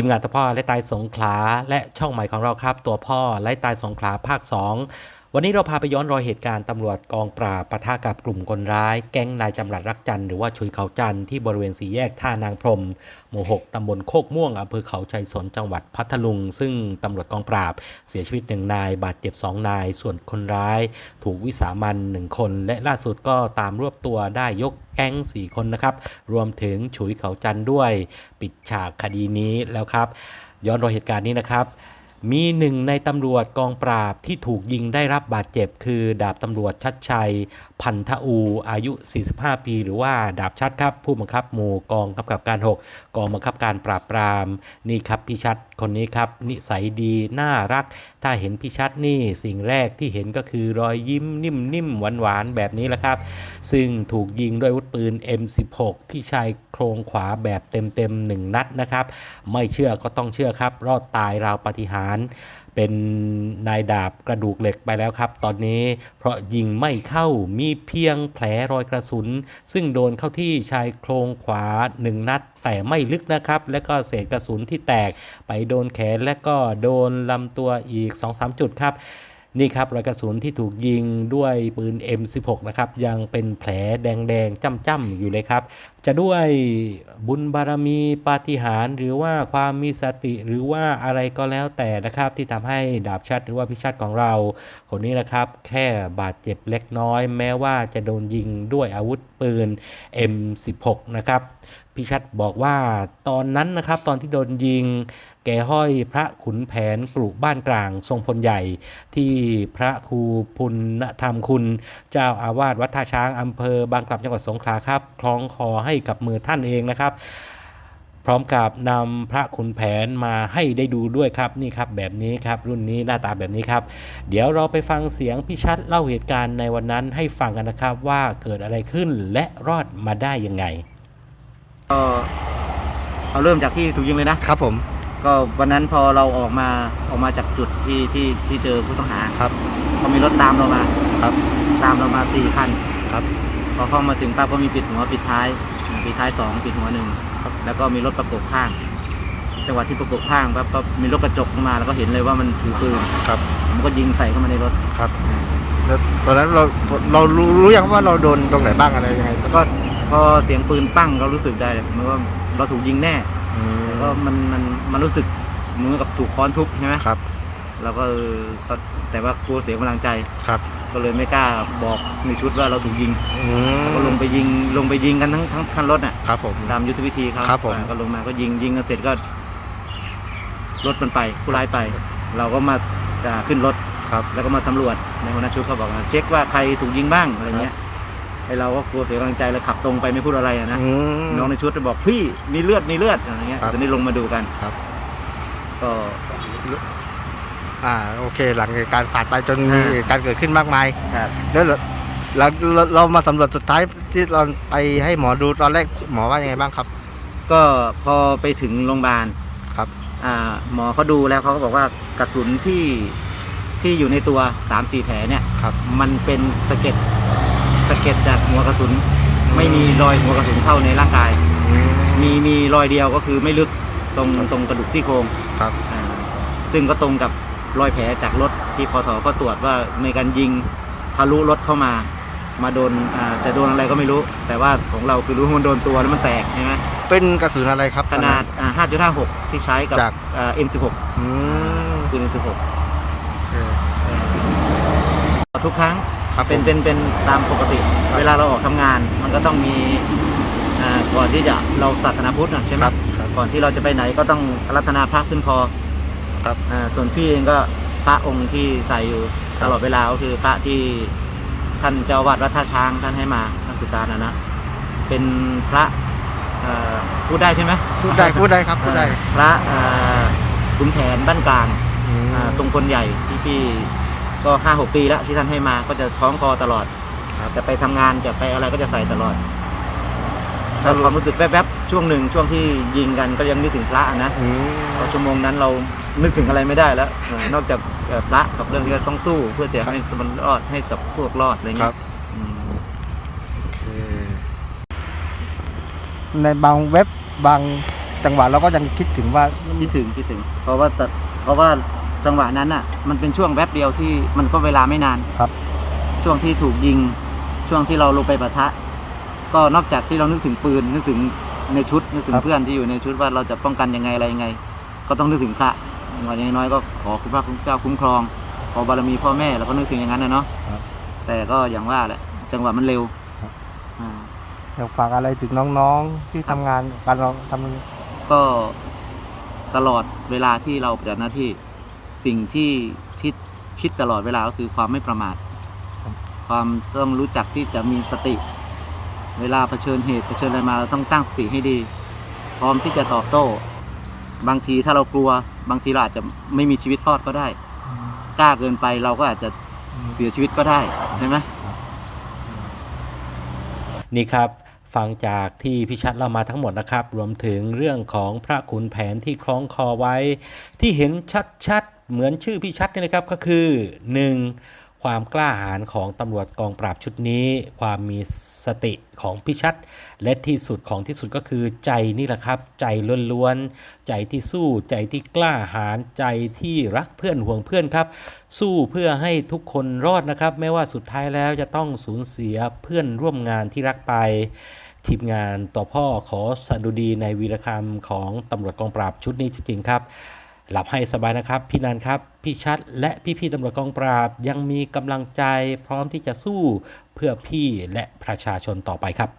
ทีมงานตัวพ่อไล่ตายสงขลา และช่องใหม่ของเราครับ ตัวพ่อไล่ตายสงขลาภาค 2วันนี้เราพาไปย้อนรอยเหตุการณ์ตำรวจกองปราบปะทะกับกลุ่มคนร้าย แก๊งนายจำรัดรักจันหรือว่าชุยเขาจันที่บริเวณสี่แยกท่านางพรม หมู่ 6 ตำบลโคกม่วงอำเภอเขาชัยสนจังหวัดพัทลุง ซึ่งตำรวจกองปราบเสียชีวิตหนึ่งนาย บาดเจ็บสองนาย ส่วนคนร้าย ถูกวิสามันหนึ่งคน และล่าสุดก็ตามรวบตัวได้ยกแก๊ง4คนนะครับ รวมถึงฉุยเขาจันด้วย ปิดฉากคดีนี้แล้วครับ ย้อนรอยเหตุการณ์นี้นะครับ มีหนึ่งในตำรวจกองปราบที่ถูกยิงได้รับบาดเจ็บ คือ ดาบตำรวจชัดชัย พันธอูอายุ 45 ปี หรือว่าดาบชัดครับ ผู้บังคับหมู่กองกำกับการ 6 กองบังคับการปราบปราม นี่ครับพี่ชัดคนนี้ครับ นิสัยดีน่ารัก ถ้าเห็นพี่ชัดนี่สิ่งแรกที่เห็นก็คือรอยยิ้มนิ่มๆหวานๆแบบนี้แหละครับ ซึ่งถูกยิงด้วยอาวุธปืน M16 ที่ชายโครงขวาแบบเต็มๆหนึ่งนัดนะครับ ไม่เชื่อก็ต้องเชื่อครับ รอดตายราวปาฏิหารเป็นนายดาบกระดูกเหล็กไปแล้วครับ ตอนนี้เพราะยิงไม่เข้ามีเพียงแผลรอยกระสุน ซึ่งโดนเข้าที่ชายโครงขวาหนึ่งนัดแต่ไม่ลึกนะครับ และก็เศษกระสุนที่แตกไปโดนแขนและก็โดนลำตัวอีก 2-3 จุดครับ นี่ครับรอยกระสุนที่ถูกยิงด้วยปืน M16 นะครับยังเป็นแผลแดงๆจ้ำๆอยู่เลยครับ จะด้วยบุญบารมีปาฏิหาริย์หรือว่าความมีสติหรือว่าอะไรก็แล้วแต่นะครับที่ทำให้ดาบชัดหรือว่าพิชัดของเรา คนนี้นะครับแค่บาดเจ็บเล็กน้อย แม้ว่าจะโดนยิงด้วยอาวุธปืน M16 นะครับพิชัดบอกว่าตอนนั้นนะครับตอนที่โดนยิง แกห้อยพระขุนแผนกรุบ้านกลางทรงพลใหญ่ ที่พระครูพุณธรรมคุณ เจ้าอาวาสวัดท่าช้างอำเภอบางกลับจังหวัดสงขลาครับคล้องคอให้กับมือท่านเองนะครับพร้อมกับนำพระขุนแผนมาให้ได้ดูด้วยครับนี่ครับแบบนี้ครับรุ่นนี้หน้าตาแบบนี้ครับ เดี๋ยวเราไปฟังเสียงพี่ชัดเล่าเหตุการณ์ในวันนั้นให้ฟังกันนะครับว่าเกิดอะไรขึ้นและรอดมาได้ยังไง ก็เอาเริ่มจากที่ถูกยิงเลยนะครับผม ก็วันนั้นพอเราออกมาออกมาจากจุดที่ที่ที่เจอผู้ต้องหาครับก็มีรถตามเรามาครับ ตามเรามาสี่คันครับ พอเข้ามาถึงปั๊บก็มีปิดหัวปิดท้ายปิดท้ายสองปิดหัวหนึ่งครับแล้วก็มีรถประกบข้าง จังหวะที่ประกบข้างปั๊บก็มีรถกระจกเข้ามาแล้วก็เห็นเลยว่ามันถือปืนครับมันก็ยิงใส่เข้ามาในรถครับแล้วตอนนั้นเราเรารู้รู้ยังว่าเราโดนตรงไหนบ้างอะไรยังไงแล้วก็พอเสียงปืนปั้งเรารู้สึกได้เลยเหมือนว่าเราถูกยิงแน่อืม แล้วก็มันมันมันรู้สึกเหมือนกับถูกค้อนทุบใช่ไหมครับ เราก็เออก็แต่ว่ากลัวเสียกำลังใจครับ ก็เลยไม่กล้าบอกในชุดว่าเราถูกยิงอืมก็ลงไปยิงลงไปยิงกันทั้งทั้งคันรถน่ะ ครับผม ตามยุทธวิธีเขาครับผมอ่าก็ลงมาก็ยิงยิงกันเสร็จก็รถมันไปผู้ร้ายไป เราก็มาจะขึ้นรถครับแล้วก็มาสำรวจในหัวหน้าชุดเขาบอกว่าเช็คว่าใครถูกยิงบ้างอะไรเงี้ย ไอเราก็กลัวเสียกำลังใจเลยขับตรงไปไม่พูดอะไรอะนะอืม น้องในชุดจะบอกพี่มีเลือดมีเลือดอะไรเงี้ยครับตอนนี้ลงมาดูกันครับ ก็อ่าโอเค หลังเหตุการณ์ผ่านไปจนมีอ่าเหตุการณ์เกิดขึ้นมากมาย ครับแล้วเราเราเราเรามาสำรวจสุดท้ายที่เราไปให้หมอดูตอนแรกหมอว่ายังไงบ้างครับ ก็พอไปถึงโรงพยาบาลครับ อ่า หมอเขาดูแล้วเขาก็บอกว่ากระสุนที่ที่อยู่ในตัว3ามสี่แผลเนี่ย ครับ มันเป็นสะเก็ด สะเก็ดจากหัวกระสุน ไม่มีรอยหัวกระสุนเข้าในร่างกายอืมมีมีรอยเดียวก็คือไม่ลึกตรงตรงกระดูกซี่โครงครับอ่าซึ่งก็ตรงกับรอยแผลจากรถที่พอถอก็ตรวจว่าในการยิงทะลุรถเข้ามา มาโดนอ่าจะโดนอะไรก็ไม่รู้ แต่ว่าของเราคือรู้ว่ามันโดนตัวแล้วมันแตกใช่ไหมเป็นกระสุนอะไรครับ ขนาดอ่า5.56 ที่ใช้กับจาก อ่า M16 อืมปืน M16 เออทุกครั้ง ครับเป็นผมเป็นเป็นตามปกติ เวลาเราออกทำงาน มันก็ต้องมีอ่าก่อนที่จะเราศาสนาพุทธน่ะใช่ไหมครับครับก่อนที่เราจะไปไหนก็ต้องรัตนาพระขึ้นคอครับอ่าส่วนพี่เองก็พระองค์ที่ใส่อยู่ครัตบลอดเวลาก็คือพระที่ท่านเจ้าอาวาดวัดท่าช้างท่านให้มาท่านสุการนะนะเป็นพระเอ่อพูดได้ใช่ไหมพูดได้พูดได้ครับพูดได้เอ่อพระเอ่อขุนแผนบ้านกลาง อืม อ่าทรงพลใหญ่ที่พี่ ก็ห้าหกปีแล้วที่ท่านให้มาก็จะคล้องคอตลอดครับจะไปทำงานจะไปอะไรก็จะใส่ตลอดแต่ความรู้สึกแวบๆช่วงหนึ่งช่วงที่ยิงกันก็ยังนึกถึงพระนะอืมเพราะชั่วโมงนั้นเรานึกถึงอะไรไม่ได้แล้วเออนอกจากเอ่อพระกับเรื่องที่เราต้องสู้เพื่อจะให้มันรอดให้กับพวกรอดอะไรครัเงี้บยอืมโอเคในบางเว็บบางจังหวะเราก็ยังคิดถึงว่าคิดถึงคิดถึง เพราะว่าแต่เพราะว่า จังหวะนั้นอะ มันเป็นช่วงแวบเดียวที่มันก็เวลาไม่นาน ครับ ช่วงที่ถูกยิง ช่วงที่เราลงไปปะทะ ก็นอกจากที่เรานึกถึงปืน นึกถึงในชุด นึกถึงเพื่อนที่อยู่ในชุดว่าเราจะป้องกันยังไงอะไรยังไง ก็ต้องนึกถึงพระอย่างน้อยๆก็ขอคุณพระคุณเจ้าคุ้มครอง ขอบารมีพ่อแม่เราก็นึกถึงอย่างนั้นนะเนาะ ครับ แต่ก็อย่างว่าแหละ จังหวะมันเร็วครับ อ่า อยากฝากอะไรถึงน้องๆที่ทำงานการเราทำ ก็ตลอดเวลาที่เราปฏิบัติหน้าที่ สิ่งที่ที่คิดตลอดเวลาก็คือความไม่ประมาทครับความต้องรู้จักที่จะมีสติ เวลาเผชิญเหตุเผชิญอะไรมาเราต้องตั้งสติให้ดี พร้อมที่จะตอบโต้ บางทีถ้าเรากลัว บางทีเราอาจจะไม่มีชีวิตรอดก็ได้กล้าเกินไปเราก็อาจจะเสียชีวิตก็ได้ใช่ไหมนี่ครับฟังจากที่พี่ชัดเล่ามาทั้งหมดนะครับ รวมถึงเรื่องของพระขุนแผนที่คล้องคอไว้ ที่เห็นชัดๆ เหมือนชื่อพี่ชัดนี่นะครับก็คือ 1. ความกล้าหาญของตำรวจกองปราบชุดนี้ ความมีสติของพี่ชัด และที่สุดของที่สุดก็คือใจนี่แหละครับ ใจล้วนๆใจที่สู้ใจที่กล้าหาญใจที่รักเพื่อนห่วงเพื่อนครับ สู้เพื่อให้ทุกคนรอดนะครับไม่ว่าสุดท้ายแล้วจะต้องสูญเสียเพื่อนร่วมงานที่รักไปทีมงานต่อพ่อขอสดุดีในวีรกรรมของตำรวจกองปราบชุดนี้จริงๆครับ หลับให้สบายนะครับ พี่นันครับ พี่ชัด และพี่ๆตำรวจกองปราบ ยังมีกำลังใจพร้อมที่จะสู้เพื่อพี่และประชาชนต่อไปครับ